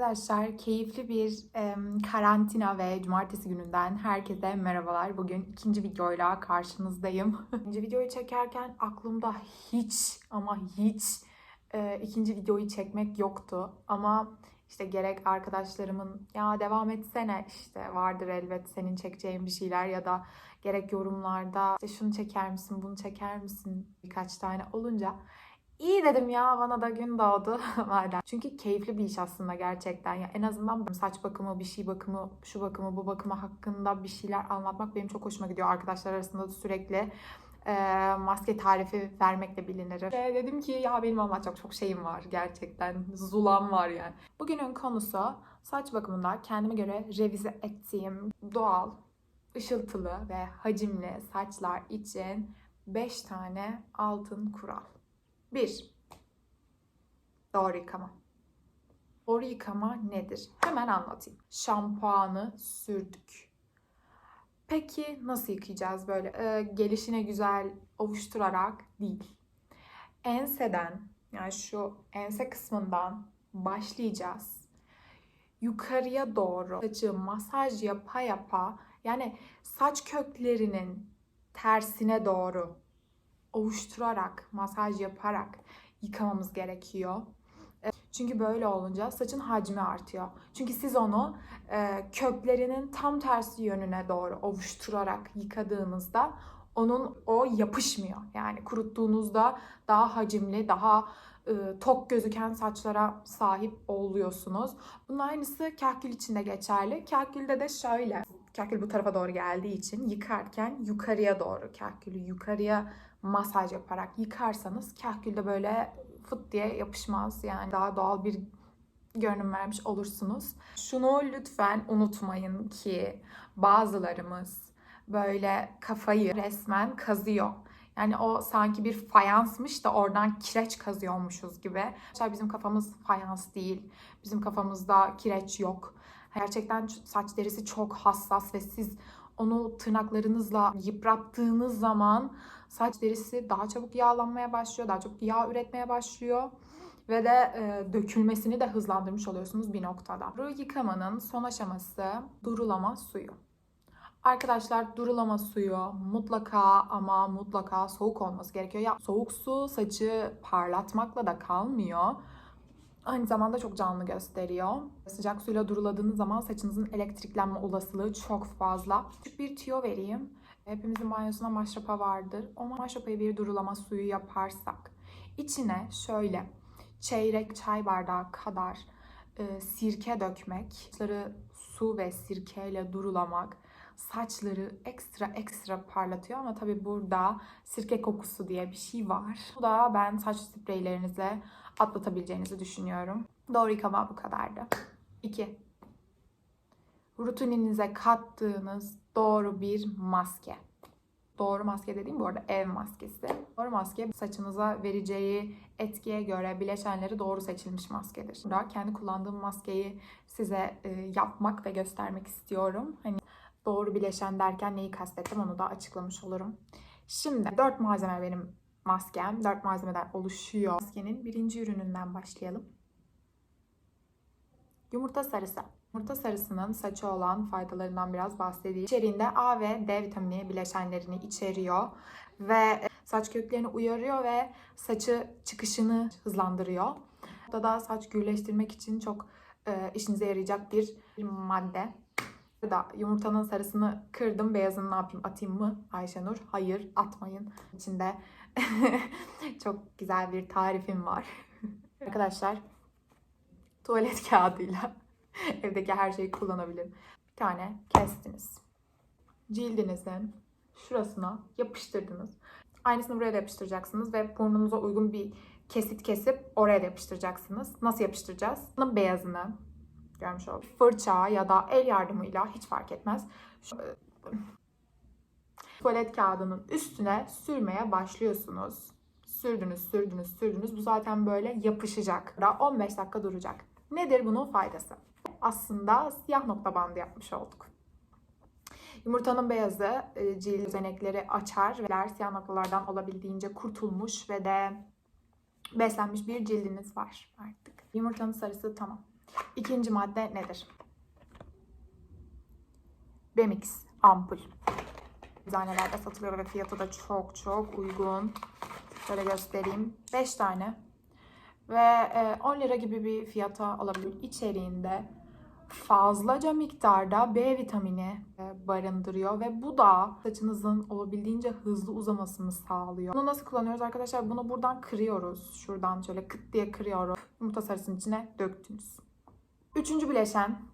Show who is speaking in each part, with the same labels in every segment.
Speaker 1: Arkadaşlar keyifli bir em, karantina ve cumartesi gününden herkese merhabalar. Bugün ikinci videoyla karşınızdayım. İkinci videoyu çekerken aklımda hiç ama hiç e, ikinci videoyu çekmek yoktu. Ama işte gerek arkadaşlarımın ya devam etsene işte vardır elbet senin çekeceğin bir şeyler ya da gerek yorumlarda işte şunu çeker misin bunu çeker misin birkaç tane olunca İyi dedim ya bana da gün doğdu madem. Çünkü keyifli bir iş aslında gerçekten. Ya en azından saç bakımı, bir şey bakımı, şu bakımı, bu bakımı hakkında bir şeyler anlatmak benim çok hoşuma gidiyor. Arkadaşlar arasında da sürekli e, maske tarifi vermekle bilinirim. Ve dedim ki ya benim anlatacak çok şeyim var gerçekten. Zulam var yani. Bugünün konusu saç bakımında kendime göre revize ettiğim doğal, ışıltılı ve hacimli saçlar için 5 tane altın kural. 1. Doğru yıkama. Doğru yıkama nedir? Hemen anlatayım. Şampuanı sürdük. Peki nasıl yıkayacağız böyle? Ee, gelişine güzel ovuşturarak değil. Enseden yani şu ense kısmından başlayacağız. Yukarıya doğru saçı masaj yapa yapa yani saç köklerinin tersine doğru ovuşturarak, masaj yaparak yıkamamız gerekiyor. E, Çünkü böyle olunca saçın hacmi artıyor. Çünkü siz onu e, köklerinin tam tersi yönüne doğru ovuşturarak yıkadığınızda onun o yapışmıyor. Yani kuruttuğunuzda daha hacimli, daha e, tok gözüken saçlara sahip oluyorsunuz. Bunun aynısı kahkül için de geçerli. Kahkülde de şöyle. Kahkül bu tarafa doğru geldiği için yıkarken yukarıya doğru kahkülü yukarıya masaj yaparak yıkarsanız kahkülde böyle fıt diye yapışmaz. Yani daha doğal bir görünüm vermiş olursunuz. Şunu lütfen unutmayın ki bazılarımız böyle kafayı resmen kazıyor. Yani o sanki bir fayansmış da oradan kireç kazıyormuşuz gibi. Arkadaşlar bizim kafamız fayans değil. Bizim kafamızda kireç yok. Gerçekten saç derisi çok hassas ve siz onu tırnaklarınızla yıprattığınız zaman saç derisi daha çabuk yağlanmaya başlıyor, daha çok yağ üretmeye başlıyor ve de e, dökülmesini de hızlandırmış oluyorsunuz bir noktada. Bu yıkamanın son aşaması durulama suyu. Arkadaşlar durulama suyu mutlaka ama mutlaka soğuk olması gerekiyor. Ya soğuk su saçı parlatmakla da kalmıyor. Aynı zamanda çok canlı gösteriyor. Sıcak suyla duruladığınız zaman saçınızın elektriklenme olasılığı çok fazla. Küçük bir tüyo vereyim. Hepimizin banyosunda maşrapa vardır. O maşrapayı bir durulama suyu yaparsak içine şöyle çeyrek çay bardağı kadar e, sirke dökmek, saçları su ve sirkeyle durulamak saçları ekstra ekstra parlatıyor ama tabii burada sirke kokusu diye bir şey var. Bu da ben saç spreylerinize atlatabileceğinizi düşünüyorum. Doğru yıkama bu kadardı. 2. Rutininize kattığınız doğru bir maske. Doğru maske dediğim bu arada ev maskesi. Doğru maske saçınıza vereceği etkiye göre bileşenleri doğru seçilmiş maskedir. Burada kendi kullandığım maskeyi size e, yapmak ve göstermek istiyorum. Hani doğru bileşen derken neyi kastettim onu da açıklamış olurum. Şimdi 4 malzeme benim maskem. 4 malzemeden oluşuyor. Maskenin birinci ürününden başlayalım. Yumurta sarısı. Yumurta sarısının saçı olan faydalarından biraz bahsedeyim. İçeriğinde A ve D vitamini bileşenlerini içeriyor ve saç köklerini uyarıyor ve saçı çıkışını hızlandırıyor. Bu da saç gürleştirmek için çok e, işinize yarayacak bir madde. Burada yumurtanın sarısını kırdım. Beyazını ne yapayım? Atayım mı Ayşenur? Hayır atmayın. İçinde çok güzel bir tarifim var. Arkadaşlar tuvalet kağıdıyla evdeki her şeyi kullanabilirim. Bir tane kestiniz. Cildinizin şurasına yapıştırdınız. Aynısını buraya da yapıştıracaksınız ve burnunuza uygun bir kesit kesip oraya da yapıştıracaksınız. Nasıl yapıştıracağız? Bunun beyazını görmüş olduk. Fırça ya da el yardımıyla hiç fark etmez. Şu, tuvalet kağıdının üstüne sürmeye başlıyorsunuz. Sürdünüz, sürdünüz, sürdünüz. Bu zaten böyle yapışacak. 15 dakika duracak. Nedir bunun faydası? Aslında siyah nokta bandı yapmış olduk. Yumurtanın beyazı e, cilt özenekleri açar ve siyah noktalardan olabildiğince kurtulmuş ve de beslenmiş bir cildiniz var artık. Yumurtanın sarısı tamam. İkinci madde nedir? Bemix ampul. Eczanelerde satılıyor ve fiyatı da çok çok uygun. Şöyle göstereyim. 5 tane. Ve e, 10 lira gibi bir fiyata alabilir. İçeriğinde fazlaca miktarda B vitamini e, barındırıyor ve bu da saçınızın olabildiğince hızlı uzamasını sağlıyor. Bunu nasıl kullanıyoruz arkadaşlar? Bunu buradan kırıyoruz. Şuradan şöyle kıt diye kırıyoruz. Yumurta sarısının içine döktünüz. Üçüncü bileşen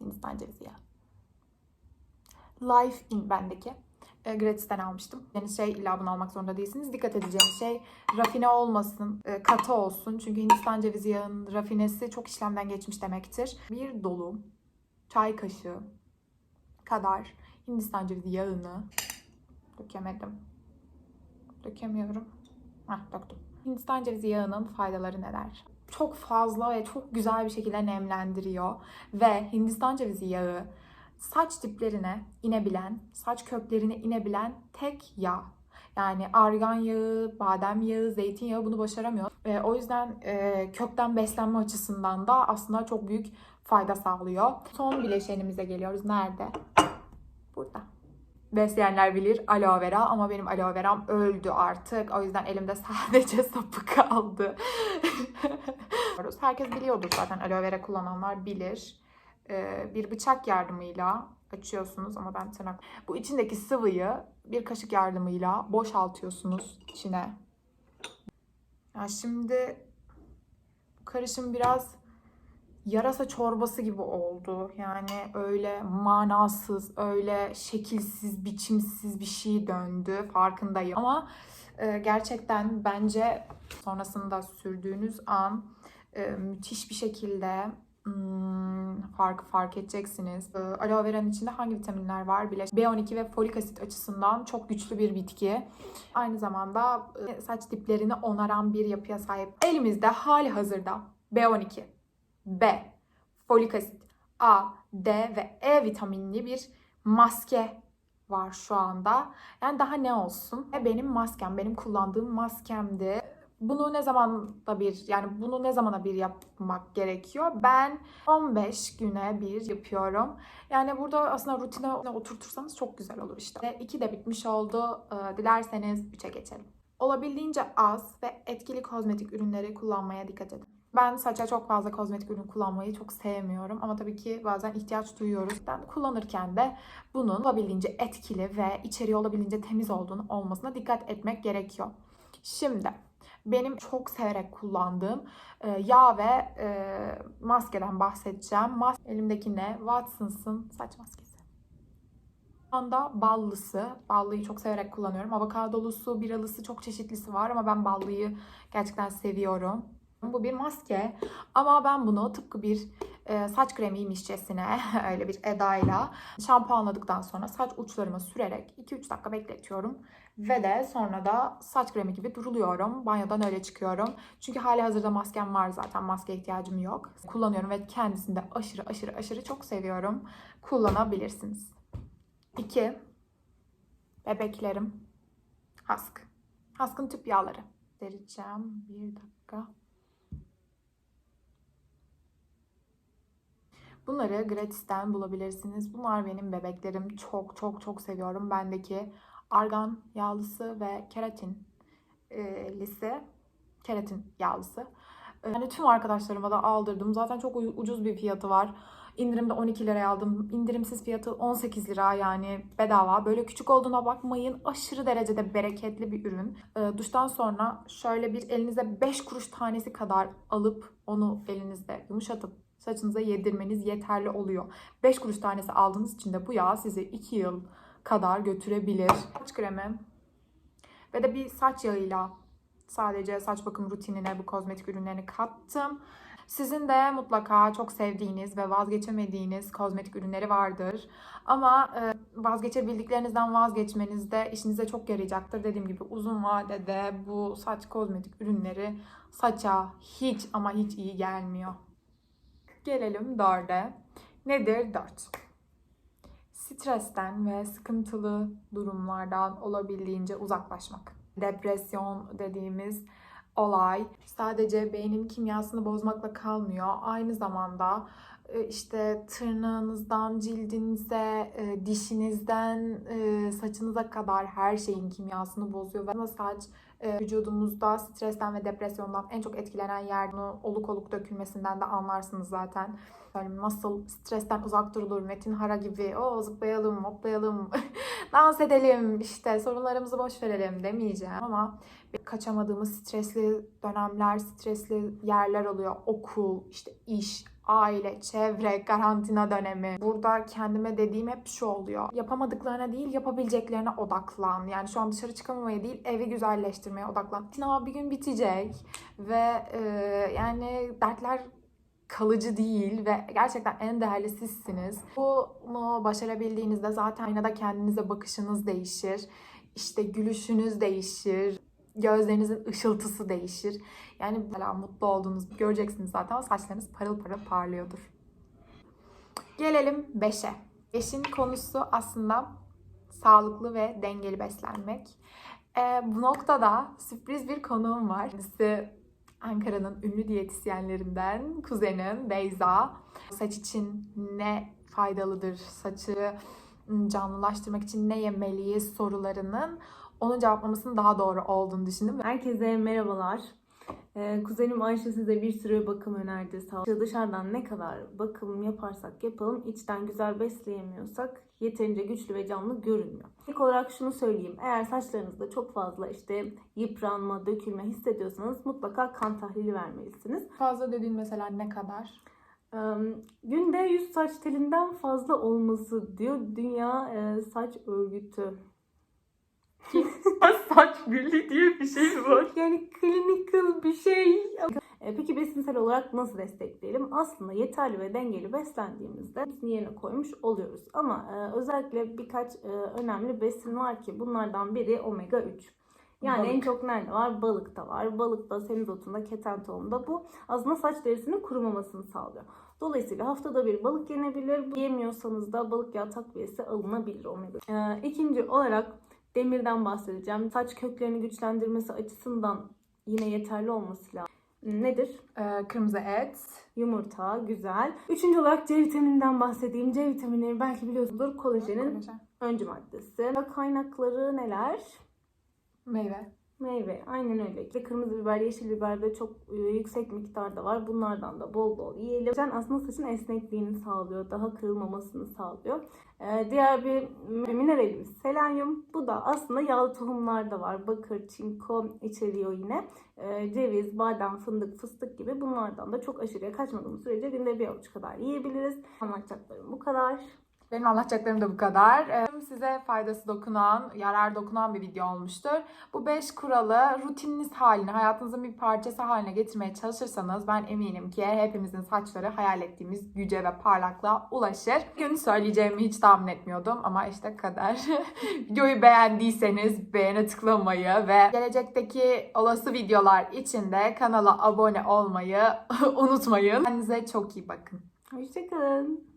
Speaker 1: Hindistan cevizi yağı. Life in bendeki. E, Gratis'ten almıştım. Yani şey illa bunu almak zorunda değilsiniz. Dikkat edeceğiniz şey rafine olmasın, e, katı olsun. Çünkü Hindistan cevizi yağının rafinesi çok işlemden geçmiş demektir. Bir dolu çay kaşığı kadar Hindistan cevizi yağını dökemedim. Dökemiyorum. Heh, döktüm. Hindistan cevizi yağının faydaları neler? Çok fazla ve çok güzel bir şekilde nemlendiriyor. Ve Hindistan cevizi yağı saç diplerine inebilen, saç köklerine inebilen tek yağ. Yani argan yağı, badem yağı, zeytinyağı bunu başaramıyor. E, o yüzden e, kökten beslenme açısından da aslında çok büyük fayda sağlıyor. Son bileşenimize geliyoruz. Nerede? Burada. Besleyenler bilir aloe vera ama benim aloe veram öldü artık. O yüzden elimde sadece sapı kaldı. Herkes biliyordur zaten aloe vera kullananlar bilir. Bir bıçak yardımıyla açıyorsunuz ama ben tırnak. Bu içindeki sıvıyı bir kaşık yardımıyla boşaltıyorsunuz içine. Ya şimdi bu karışım biraz yarasa çorbası gibi oldu. Yani öyle manasız, öyle şekilsiz, biçimsiz bir şey döndü. Farkındayım. Ama e, gerçekten bence sonrasında sürdüğünüz an e, müthiş bir şekilde hmm, farkı fark edeceksiniz. E, aloe vera'nın içinde hangi vitaminler var bile. B12 ve folik asit açısından çok güçlü bir bitki. Aynı zamanda e, saç diplerini onaran bir yapıya sahip. Elimizde hali hazırda B12, B, folik asit, A, D ve E vitaminli bir maske var şu anda. Yani daha ne olsun? Ve benim maskem, benim kullandığım maskemdi. Bunu ne zaman da bir yani bunu ne zamana bir yapmak gerekiyor? Ben 15 güne bir yapıyorum. Yani burada aslında rutine oturtursanız çok güzel olur işte. 2 de bitmiş oldu. Ee, Dilerseniz 3'e geçelim. Olabildiğince az ve etkili kozmetik ürünleri kullanmaya dikkat edin. Ben saça çok fazla kozmetik ürün kullanmayı çok sevmiyorum ama tabii ki bazen ihtiyaç duyuyoruz. Ben kullanırken de bunun olabildiğince etkili ve içeriği olabildiğince temiz olduğunu olmasına dikkat etmek gerekiyor. Şimdi benim çok severek kullandığım e, yağ ve e, maskeden bahsedeceğim. Mas elimdeki ne? Watsons'ın saç maskesi. Şu anda ballısı. Ballıyı çok severek kullanıyorum. Avokadolusu, biralısı çok çeşitlisi var ama ben ballıyı gerçekten seviyorum. Bu bir maske ama ben bunu tıpkı bir saç kremiymişçesine öyle bir edayla şampuanladıktan sonra saç uçlarıma sürerek 2-3 dakika bekletiyorum. Ve de sonra da saç kremi gibi duruluyorum. Banyodan öyle çıkıyorum. Çünkü hali hazırda maskem var zaten. Maske ihtiyacım yok. Kullanıyorum ve kendisini de aşırı aşırı aşırı çok seviyorum. Kullanabilirsiniz. 2. Bebeklerim. Hask. Hask'ın tüp yağları. Vereceğim. Bir dakika. Bunları Gratis'ten bulabilirsiniz. Bunlar benim bebeklerim. Çok çok çok seviyorum. Bendeki argan yağlısı ve keratin e, lisi. Keratin yağlısı. Yani tüm arkadaşlarıma da aldırdım. Zaten çok ucuz bir fiyatı var. İndirimde 12 liraya aldım. İndirimsiz fiyatı 18 lira yani bedava. Böyle küçük olduğuna bakmayın. Aşırı derecede bereketli bir ürün. E, duştan sonra şöyle bir elinize 5 kuruş tanesi kadar alıp onu elinizde yumuşatıp saçınıza yedirmeniz yeterli oluyor. 5 kuruş tanesi aldığınız için de bu yağ sizi 2 yıl kadar götürebilir. Saç kremi ve de bir saç yağıyla sadece saç bakım rutinine bu kozmetik ürünlerini kattım. Sizin de mutlaka çok sevdiğiniz ve vazgeçemediğiniz kozmetik ürünleri vardır. Ama e, vazgeçebildiklerinizden vazgeçmeniz de işinize çok yarayacaktır. Dediğim gibi uzun vadede bu saç kozmetik ürünleri saça hiç ama hiç iyi gelmiyor. Gelelim dörde. Nedir dört? Stresten ve sıkıntılı durumlardan olabildiğince uzaklaşmak. Depresyon dediğimiz olay sadece beynin kimyasını bozmakla kalmıyor. Aynı zamanda e, işte tırnağınızdan cildinize, e, dişinizden e, saçınıza kadar her şeyin kimyasını bozuyor. Ve saç e, vücudumuzda stresten ve depresyondan en çok etkilenen yer. Bunu oluk oluk dökülmesinden de anlarsınız zaten. Böyle nasıl stresten uzak durulur Metin Hara gibi o zıplayalım, hoplayalım, dans edelim, işte sorunlarımızı boş verelim demeyeceğim ama kaçamadığımız stresli dönemler, stresli yerler oluyor. Okul, işte iş, aile, çevre, karantina dönemi. Burada kendime dediğim hep şu oluyor. Yapamadıklarına değil, yapabileceklerine odaklan. Yani şu an dışarı çıkamamaya değil, evi güzelleştirmeye odaklan. Sınav bir gün bitecek ve e, yani dertler kalıcı değil ve gerçekten en değerli sizsiniz. Bunu başarabildiğinizde zaten aynada kendinize bakışınız değişir. İşte gülüşünüz değişir. Gözlerinizin ışıltısı değişir. Yani mesela mutlu olduğunuzu göreceksiniz zaten. O saçlarınız parıl parıl parlıyordur. Gelelim 5'e. 5'in konusu aslında sağlıklı ve dengeli beslenmek. Ee, bu noktada sürpriz bir konuğum var. Kendisi Ankara'nın ünlü diyetisyenlerinden kuzenim Beyza. Saç için ne faydalıdır, saçı canlılaştırmak için ne yemeliyiz sorularının onun cevaplamasının daha doğru olduğunu düşündüm.
Speaker 2: Herkese merhabalar. Ee, kuzenim Ayşe size bir sürü bakım önerdi. Sağ. Dışarıdan ne kadar bakım yaparsak yapalım, içten güzel besleyemiyorsak yeterince güçlü ve canlı görünmüyor. İlk olarak şunu söyleyeyim. Eğer saçlarınızda çok fazla işte yıpranma, dökülme hissediyorsanız mutlaka kan tahlili vermelisiniz.
Speaker 1: Fazla dediğin mesela ne kadar?
Speaker 2: Günde 100 saç telinden fazla olması diyor Dünya e, Saç Örgütü.
Speaker 1: Saç birliği diye bir şey var?
Speaker 2: Yani clinical bir şey. E, Peki besinsel olarak nasıl destekleyelim? Aslında yeterli ve dengeli beslendiğimizde hepsini yerine koymuş oluyoruz. Ama e, özellikle birkaç e, önemli besin var ki bunlardan biri omega 3. Yani en
Speaker 1: Balık.
Speaker 2: çok nerede var? Balıkta var. Balıkta, semizotunda, keten tohumda bu aslında saç derisinin kurumamasını sağlıyor. Dolayısıyla haftada bir balık yenebilir. Yemiyorsanız da balık yağı takviyesi alınabilir omega. E, ikinci olarak demirden bahsedeceğim. Saç köklerini güçlendirmesi açısından yine yeterli olması lazım. Nedir?
Speaker 1: Ee, kırmızı et.
Speaker 2: Yumurta, güzel. Üçüncü olarak C vitamininden bahsedeyim. C vitamini belki biliyorsunuzdur. Kolajenin
Speaker 1: Kolajen.
Speaker 2: öncü maddesi. Kaynakları neler?
Speaker 1: Meyve.
Speaker 2: Meyve. Aynen öyle. İşte kırmızı biber, yeşil biber de çok e, yüksek miktarda var. Bunlardan da bol bol yiyelim. Kolajen aslında saçın esnekliğini sağlıyor. Daha kırılmamasını sağlıyor. Ee, diğer bir mineralimiz selenyum. Bu da aslında yağlı tohumlarda var. Bakır, çinko içeriyor yine. Ee, ceviz, badem, fındık, fıstık gibi bunlardan da çok aşırıya kaçmadığımız sürece günde bir avuç kadar yiyebiliriz. Anlatacaklarım bu kadar.
Speaker 1: Benim anlatacaklarım da bu kadar. Ee, Size faydası dokunan, yarar dokunan bir video olmuştur. Bu 5 kuralı rutininiz haline, hayatınızın bir parçası haline getirmeye çalışırsanız ben eminim ki hepimizin saçları hayal ettiğimiz güce ve parlaklığa ulaşır. Bugün söyleyeceğimi hiç tahmin etmiyordum ama işte kader. Videoyu beğendiyseniz beğene tıklamayı ve gelecekteki olası videolar için de kanala abone olmayı unutmayın. Kendinize çok iyi bakın.
Speaker 2: Hoşçakalın.